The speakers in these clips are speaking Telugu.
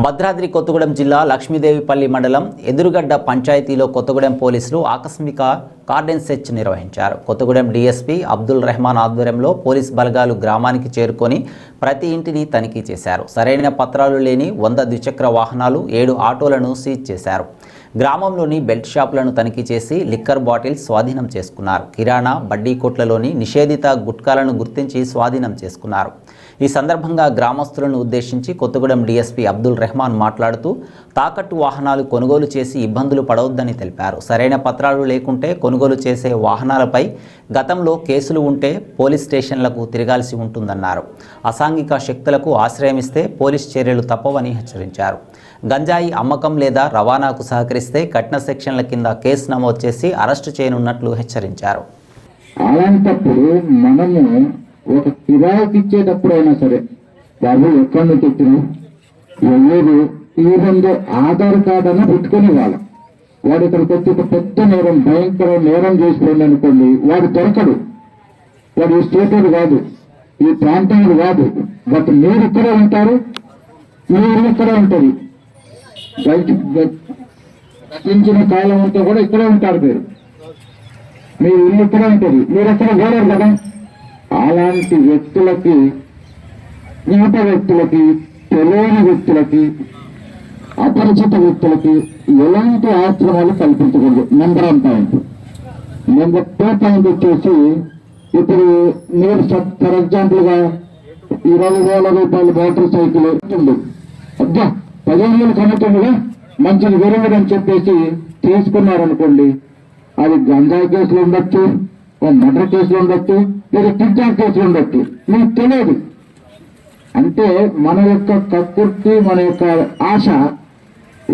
భద్రాద్రి కొత్తగూడెం జిల్లా లక్ష్మీదేవిపల్లి మండలం ఎదురుగడ్డ పంచాయతీలో కొత్తగూడెం పోలీసులు ఆకస్మిక కార్డెన్ సెర్చ్ నిర్వహించారు. కొత్తగూడెం డీఎస్పీ అబ్దుల్ రెహమాన్ ఆధ్వర్యంలో పోలీస్ బలగాలు గ్రామానికి చేరుకొని ప్రతి ఇంటిని తనిఖీ చేశారు. సరైన పత్రాలు లేని వంద ద్విచక్ర వాహనాలు ఏడు ఆటోలను సీజ్ చేశారు. గ్రామంలోని బెల్ట్ షాపులను తనిఖీ చేసి లిక్కర్ బాటిల్ స్వాధీనం చేసుకున్నారు. కిరాణా బడ్డీ కొట్లలోని నిషేధిత గుట్కాలను గుర్తించి స్వాధీనం చేసుకున్నారు. ఈ సందర్భంగా గ్రామస్తులను ఉద్దేశించి కొత్తగూడెం డీఎస్పీ అబ్దుల్ రెహమాన్ మాట్లాడుతూ తాకట్టు వాహనాలు కొనుగోలు చేసి ఇబ్బందులు పడవద్దని తెలిపారు. సరైన పత్రాలు లేకుంటే కొనుగోలు చేసే వాహనాలపై గతంలో కేసులు ఉంటే పోలీస్ స్టేషన్లకు తిరగాల్సి ఉంటుందన్నారు. అసాంఘిక శక్తులకు ఆశ్రయమిస్తే పోలీస్ చర్యలు తప్పవని హెచ్చరించారు. గంజాయి అమ్మకం లేదా రవాణాకు సహకరిస్తే కఠిన సెక్షన్ల కింద కేసు నమోదు చేసి అరెస్టు చేయనున్నట్లు హెచ్చరించారు. అలాంటప్పుడు మనము ఒక కిరాయికి ఇచ్చేటప్పుడైనా సరే బాబు ఎక్కడి నుంచి వచ్చినావు ఎవరు? ఈ ఆధార్ కార్డు అన్న పెట్టుకుని వాళ్ళ. వాడు ఇక్కడికి వచ్చి ఒక పెద్ద నేరం భయంకర నేరం చేసుకోండి అనుకోండి వాడు దొరకడు. వాడు ఈ స్టేటెడ్ కాదు ఈ ప్రాంతంలో కాదు. బట్ మీరు ఇక్కడ ఉంటారు మీరు ఇక్కడ ఉంటుంది బయట గతించిన కాలం అంతా కూడా ఇక్కడే ఉంటారు మీరు. మీ ఇల్లు ఇక్కడే ఉంటుంది మీరు ఎక్కడ పోలేరు కదా? అలాంటి వ్యక్తులకి యువత వ్యక్తులకి తెలియని వ్యక్తులకి అపరిచిత వ్యక్తులకి ఎలాంటి ఆశ్రమాలు కల్పించకూడదు. Number one point number two point వచ్చేసి ఇప్పుడు మీరు ఫర్ ఎగ్జాంపుల్గా ఇరవై వేల రూపాయలు మోటార్ సైకిల్ ఉంది అబ్బా పదిహేను వేలు కమ్ముతుందిగా మంచిది విరుగుడు అని చెప్పేసి తీసుకున్నారనుకోండి అది గంజాయి కేసులు ఉండొచ్చు ఓ మర్డర్ కేసులు ఉండొచ్చు లేదా కిడ్నాప్ కేసులు ఉండొచ్చు. మీకు తెలియదు. అంటే మన యొక్క కక్కుర్తి మన యొక్క ఆశ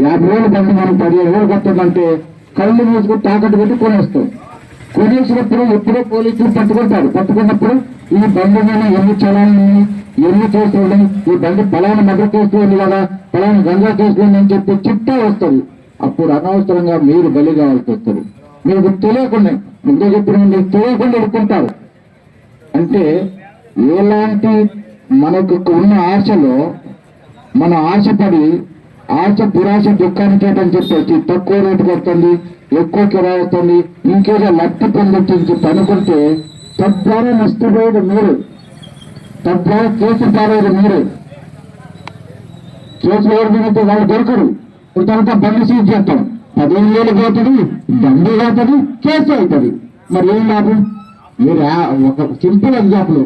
యాభై వేలు బండి మనం పదిహేను వేలు కట్టామంటే కళ్ళు మూసుకుని తాకట్టు పెట్టి కొనేస్తాం. కొనేసినప్పుడు ఎప్పుడో పోలీసులు పట్టుకుంటారు. పట్టుకున్నప్పుడు ఈ బండి మీద ఎన్ని చలాలు ఎన్ని కేసులు ఈ బండి పలానా మర్డర్ కేసులు ఉంది కదా పలాన గంగా కేసులు ఉంది అని చెప్పి చిట్టా వస్తుంది. అప్పుడు అనవసరంగా మీరు బలి కావాల్సి వస్తుంది. మీకు తెలియకుండా ముందే చెప్పిన తెలియకుండా ఎడుకుంటారు అంటే ఎలాంటి మనకు ఉన్న ఆశలో మన ఆశపడి ఆశ దురాశ దుఃఖానికి అని చెప్పేసి తక్కువ రేటు వస్తుంది ఎక్కువ కిరాయి వస్తుంది ఇంకేదో లబ్ధి పొందొచ్చు అని చెప్పి అనుకుంటే తద్వారా నష్టపోయేది మీరు. తద్వారా కేసు పారేది మీరు. కేసు ఎవరికైతే వాళ్ళు దొరకరు ఇదంతా బండి సీజ్ చేస్తాం. పదిహేను వేలు పోతుంది దండు పోతుంది కేసు అవుతుంది మరి ఏం లాభం? మీరు ఒక సింపుల్ ఎగ్జాంపుల్.